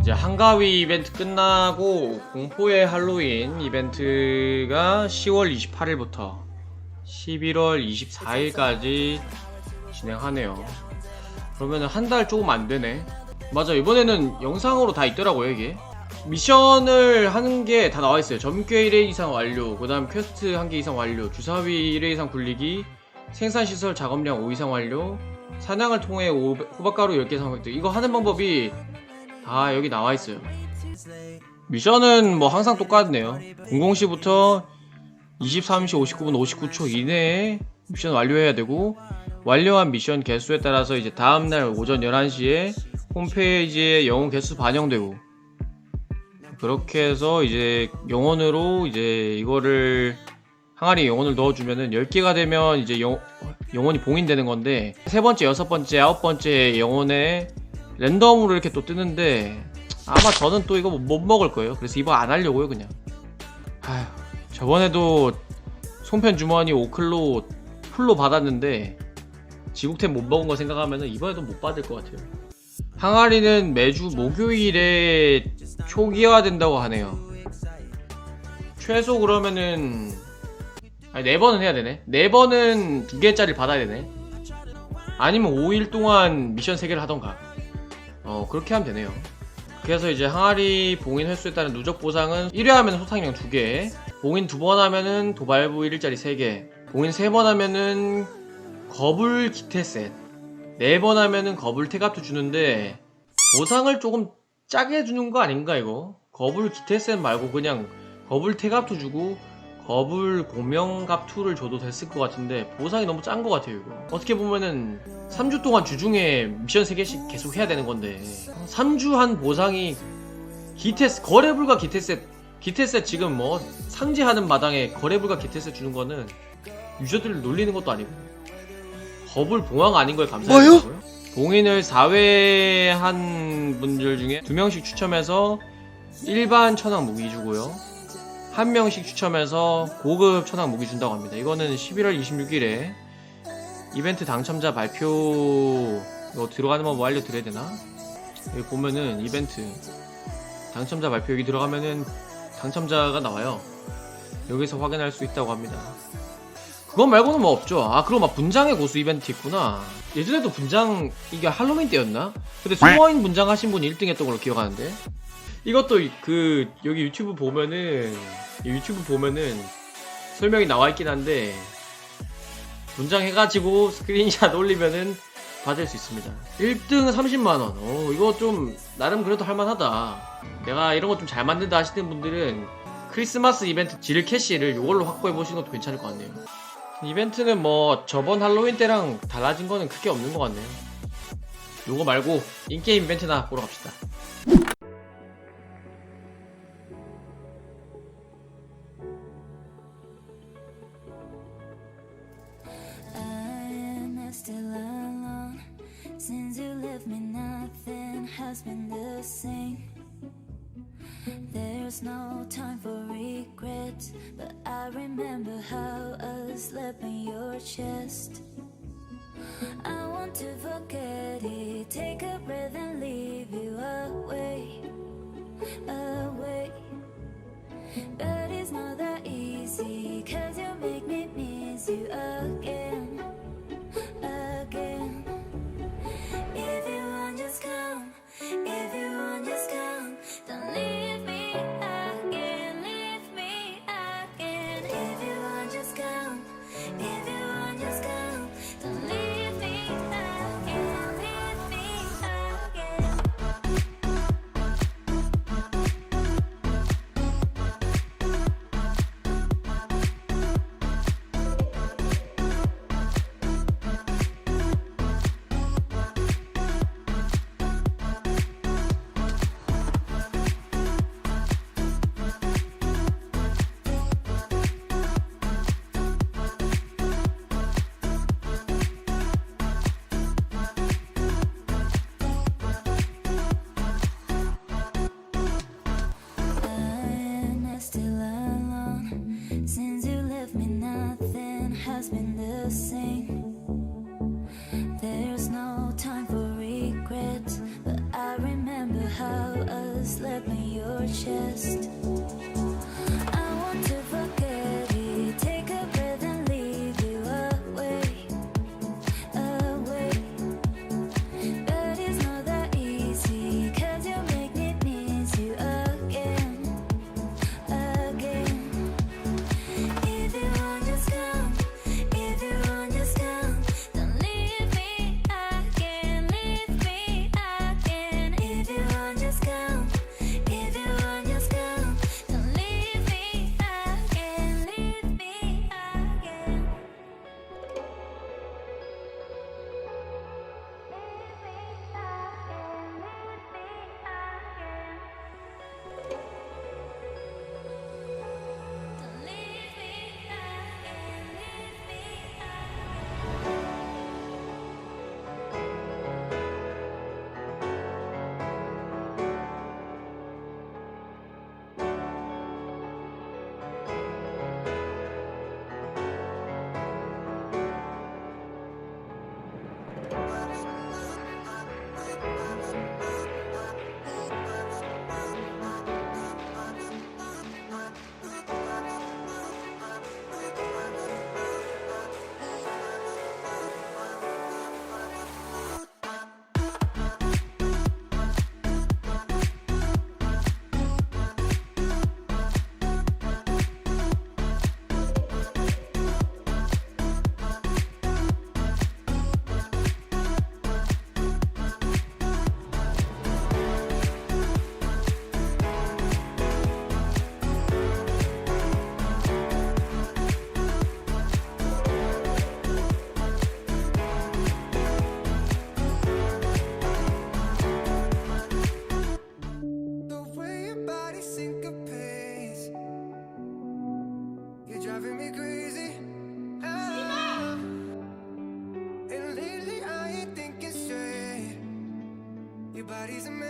이제 한가위 이벤트 끝나고 공포의 할로윈 이벤트가 10월 28일부터 11월 24일까지 진행하네요. 그러면 한 달 조금 안 되네. 맞아, 이번에는 영상으로 다 있더라고요, 이게. 미션을 하는 게 다 나와 있어요. 점괘 1회 이상 완료, 그 다음 퀘스트 1개 이상 완료, 주사위 1회 이상 굴리기, 생산시설 작업량 5 이상 완료, 사냥을 통해 오- 호박가루 10개 상획도 이거 하는 방법이 다 여기 나와 있어요. 미션은 뭐 항상 똑같네요. 00시부터 23시 59분 59초 이내에 미션 완료해야 되고 완료한 미션 개수에 따라서 이제 다음날 오전 11시에 홈페이지에 영혼 개수 반영되고 그렇게 해서 이제 영혼으로 이제 이거를 항아리 영혼을 넣어주면은 10개가 되면 이제 영, 영혼이 봉인되는 건데 세 번째, 여섯 번째, 아홉 번째 영혼에 랜덤으로 이렇게 또 뜨는데 아마 저는 또 이거 못 먹을 거예요. 그래서 이번 안 하려고요, 그냥. 아휴, 저번에도 손편 주머니 오클로 풀로 받았는데 지국템 못 먹은 거 생각하면은 이번에도 못 받을 것 같아요. 항아리는 매주 목요일에 초기화 된다고 하네요. 최소 그러면은 아니 네 번은 해야 되네. 네 번은 두 개짜리 받아야 되네. 아니면 5일 동안 미션 3개를 하던가. 어 그렇게 하면 되네요. 그래서 이제 항아리 봉인 횟수에 따른 누적 보상은 1회 하면 소탕령 2개, 봉인 두번 하면은 도발부 1일짜리 3개, 봉인 3번 하면은 거불 기태 셋, 4번 하면은 거불 태갑도 주는데 보상을 조금 짜게 주는 거 아닌가 이거? 거불 기태 셋 말고 그냥 거불 태갑도 주고 거불 고명갑 2를 줘도 됐을 것 같은데 보상이 너무 짠 것 같아요 이거. 어떻게 보면은 3주 동안 주중에 미션 3개씩 계속 해야 되는 건데 3주 한 보상이 기테스 거래불가 기테셋 기테셋 지금 뭐 상제하는 마당에 거래불가 기테셋 주는 거는 유저들을 놀리는 것도 아니고 거불 봉황 아닌 걸 감사해요. 봉인을 4회 한 분들 중에 2명씩 추첨해서 일반 천왕 무기 주고요 한 명씩 추첨해서 고급 천왕 무기 준다고 합니다. 이거는 11월 26일에 이벤트 당첨자 발표 이거 들어가는 법 뭐 알려드려야 되나? 여기 보면은 이벤트 당첨자 발표 여기 들어가면은 당첨자가 나와요. 여기서 확인할 수 있다고 합니다. 그거 말고는 뭐 없죠. 아, 그리고 막 분장의 고수 이벤트 있구나. 예전에도 분장, 이게 할로윈 때였나? 근데 소모인 분장 하신 분이 1등 했던 걸로 기억하는데. 이것도 이- 그 여기 유튜브 보면은 이 유튜브 보면은 설명이 나와 있긴 한데 분장해가지고 스크린샷 올리면은 받을 수 있습니다. 1등 30만 원. 어 이거 좀 나름 그래도 할만하다. 내가 이런 거 좀 잘 만든다 하시는 분들은 크리스마스 이벤트 지를 캐시를 이걸로 확보해 보시는 것도 괜찮을 것 같네요. 이벤트는 뭐 저번 할로윈 때랑 달라진 거는 크게 없는 것 같네요. 요거 말고 인게임 이벤트나 보러 갑시다. Since you left me, nothing has been the same. There's no time for regrets, but I remember how I slept in your chest. sing. There's no time for regret, but I remember how us slept in your chest. driving me crazy. Ah. And lately I ain't thinking straight. Your body's amazing.